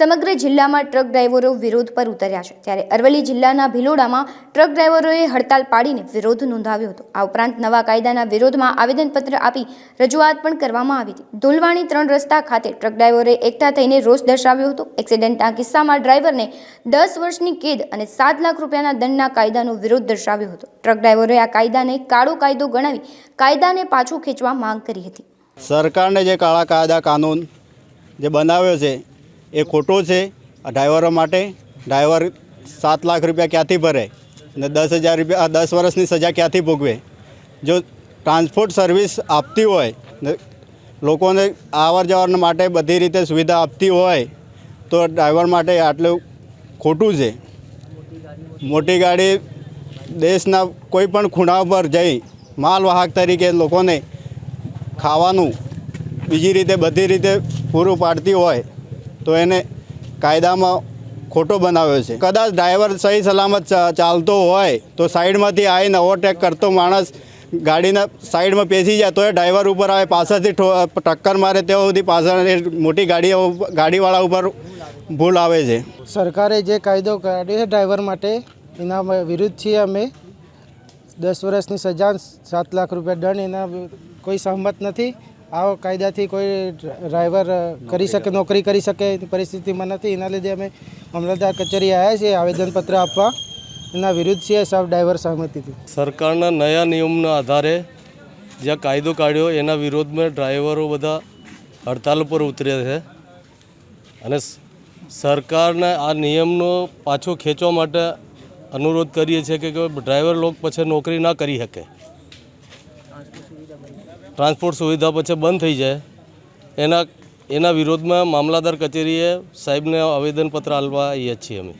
સમગ્ર જિલ્લામાં ટ્રક ડ્રાઈવરો વિરોધ પર ઉતર્યા છે. ત્યારે અરવલ્લી જિલ્લાના ભિલોડામાં ટ્રક ડ્રાઈવરોએ હડતાલ પાડીને વિરોધ નોંધાવ્યો હતો. આ ઉપરાંત નવા કાયદાના વિરોધમાં આવેદનપત્ર આપી રજૂઆત પણ કરવામાં આવી હતી. ધોલવાણી ત્રણ રસ્તા ખાતે ટ્રક ડ્રાઈવરે એકઠા થઈને રોષ દર્શાવ્યો હતો. એક્સિડન્ટના કિસ્સામાં ડ્રાઈવરને દસ વર્ષની કેદ અને સાત લાખ રૂપિયાના દંડના કાયદાનો વિરોધ દર્શાવ્યો હતો. ટ્રક ડ્રાઈવરોએ આ કાયદાને કાળો કાયદો ગણાવી કાયદાને પાછું ખેંચવા માંગ કરી હતી. સરકારને જે કાળા કાયદા કાનૂન જે બનાવ્યો છે એ ખોટો છે. ડ્રાઈવરો માટે ડ્રાઈવર સાત લાખ રૂપિયા ક્યાંથી ભરે અને દસ હજાર રૂપિયા દસ વર્ષની સજા ક્યાંથી ભોગવે? જો ટ્રાન્સપોર્ટ સર્વિસ આપતી હોય, ને લોકોને આવર જવર માટે બધી રીતે સુવિધા આપતી હોય, તો ડ્રાઈવર માટે આટલું ખોટું છે. મોટી ગાડી દેશના કોઈ પણ ખૂણા પર જઈ માલવાહક તરીકે લોકોને ખાવાનું બીજી રીતે બધી રીતે પૂરું પાડતી હોય તો એને કાયદામાં ખોટો બનાવ્યો છે. કદાચ ડ્રાઈવર સહી સલામત ચાલતો હોય તો સાઈડમાંથી આવીને ઓવરટેક કરતો માણસ ગાડીના સાઈડમાં પેસી જાય તો એ ડ્રાઈવર ઉપર આવે, પાછળથી ટક્કર મારે ત્યાં સુધી પાછળ મોટી ગાડીઓ ગાડીવાળા ઉપર ભૂલ આવે છે. સરકારે જે કાયદો કાઢ્યો છે ડ્રાઈવર માટે, એના વિરુદ્ધ છીએ અમે. દસ વર્ષની સજા, સાત લાખ રૂપિયા દંડ, એના કોઈ સહમત નથી. આ કાયદાથી કોઈ ડ્રાઈવર કરી શકે નોકરી કરી શકે એની પરિસ્થિતિમાં નથી. એના લીધે અમે મામલતદાર કચેરી આવ્યા છીએ આવેદનપત્ર આપવા. એના વિરુદ્ધ છીએ સબ ડ્રાઈવર સહમતિથી. સરકારના નયા નિયમના આધારે જે કાયદો કાઢ્યો એના વિરોધમાં ડ્રાઈવરો બધા હડતાલ ઉપર ઉતર્યા છે. અને સરકારના આ નિયમનો પાછો ખેંચવા માટે અનુરોધ કરીએ છીએ કે ડ્રાઈવર લોક પછી નોકરી ના કરી શકે. ટ્રાન્સપોર્ટ સુવિધા પછી બંધ થઈ જાય. એના એના વિરોધમાં મામલાદાર કચેરીએ સાહેબને આવેદનપત્ર આપવા આવીએ છીએ અમે.